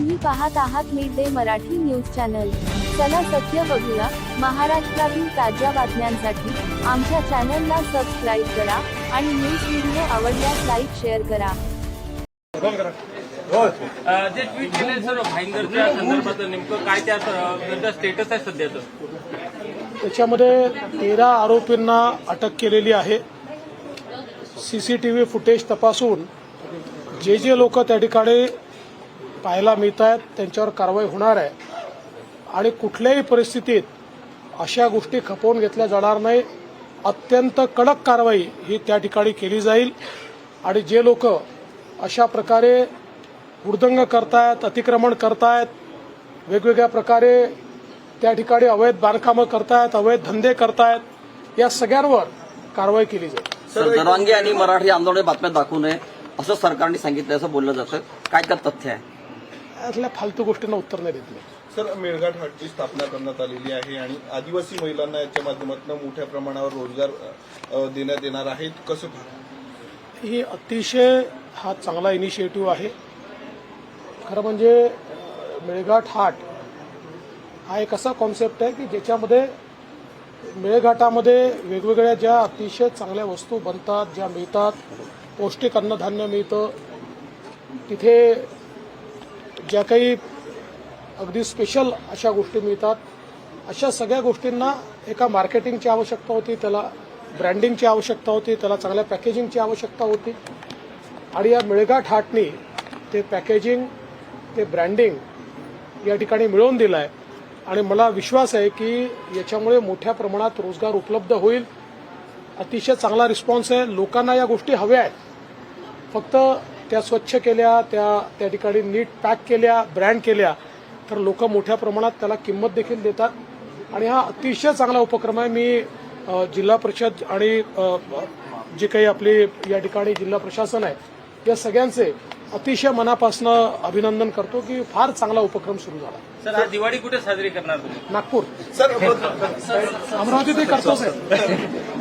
तुम्ही पाहत आहात mid day Marathi news channel. चला सत्य बघूया. महाराष्ट्रातील ताज्या बातम्यांसाठी आमच्या चॅनलला सबस्क्राईब करा आणि न्यूज व्हिडिओ आवडल्यास लाईक शेअर करा. अ, जे ट्विट केले सर भाईंदरच्या संदर्भात नेमकं काय त्या स्टेटस आहे सध्याचं? त्याच्यामध्ये तेरा आरोपींना अटक केलेली आहे. सीसीटीव्ही फुटेज तपासून जे जे लोक त्या ठिकाणी पाहायला मिळत आहेत त्यांच्यावर कारवाई होणार आहे. आणि कुठल्याही परिस्थितीत अशा गोष्टी खपवून घेतल्या जाणार नाही. अत्यंत कडक कारवाई ही त्या ठिकाणी केली जाईल. आणि जे लोक अशा प्रकारे उर्दंग करतायत अतिक्रमण करतायत वेगवेगळ्या प्रकारे त्या ठिकाणी अवैध बांधकामं करतायत अवैध धंदे करतायत या सगळ्यांवर कारवाई केली जाईल. सर आणि मराठी आंदोलन बातम्या दाखवू नये असं सरकारने सांगितलं असं बोललं जातं. काय काय तथ्य आहे? यातल्या फालतू गोष्टींना उत्तर नाही देत मी. सर मेळघाट हाटची स्थापना करण्यात आलेली आहे आणि आदिवासी महिलांना याच्या माध्यमातून मोठ्या प्रमाणावर रोजगार अ, देण्यात येणार आहे. कसं पाहता? ही अतिशय हा चांगला इनिशिएटिव्ह आहे. खरं म्हणजे अं, मेळघाट हाट हा एक असा कॉन्सेप्ट आहे की ज्याच्यामध्ये मेळघाटामध्ये वेगवेगळ्या ज्या अतिशय चांगल्या वस्तू बनतात ज्या मिळतात पौष्टिक अन्नधान्य मिळतं तिथे ज्या काही अगदी स्पेशल अशा गोष्टी मिळतात अशा सगळ्या गोष्टींना एका मार्केटिंगची आवश्यकता होती त्याला ब्रँडिंगची आवश्यकता होती त्याला चांगल्या पॅकेजिंगची आवश्यकता होती. आणि या मेळघाट हाटनी ते पॅकेजिंग ते ब्रँडिंग या ठिकाणी मिळवून दिलं आहे आणि मला विश्वास आहे की याच्यामुळे मोठ्या प्रमाणात रोजगार उपलब्ध होईल. अतिशय चांगला रिस्पॉन्स आहे. लोकांना या गोष्टी हव्या आहेत. फक्त त्या स्वच्छ केल्या त्या त्या ठिकाणी नीट पॅक केल्या ब्रँड केल्या तर लोक मोठ्या प्रमाणात त्याला किंमत देखील देतात. आणि हा अतिशय चांगला उपक्रम आहे. मी जिल्हा परिषद आणि जे काही आपली या ठिकाणी जिल्हा प्रशासन आहे या सगळ्यांचे अतिशय मनापासून अभिनंदन करतो की फार चांगला उपक्रम सुरू झाला. सर आज दिवाळी कुठे साजरी करणार तुम्ही? नागपूर. सर अमरावती ते करतोच आहे.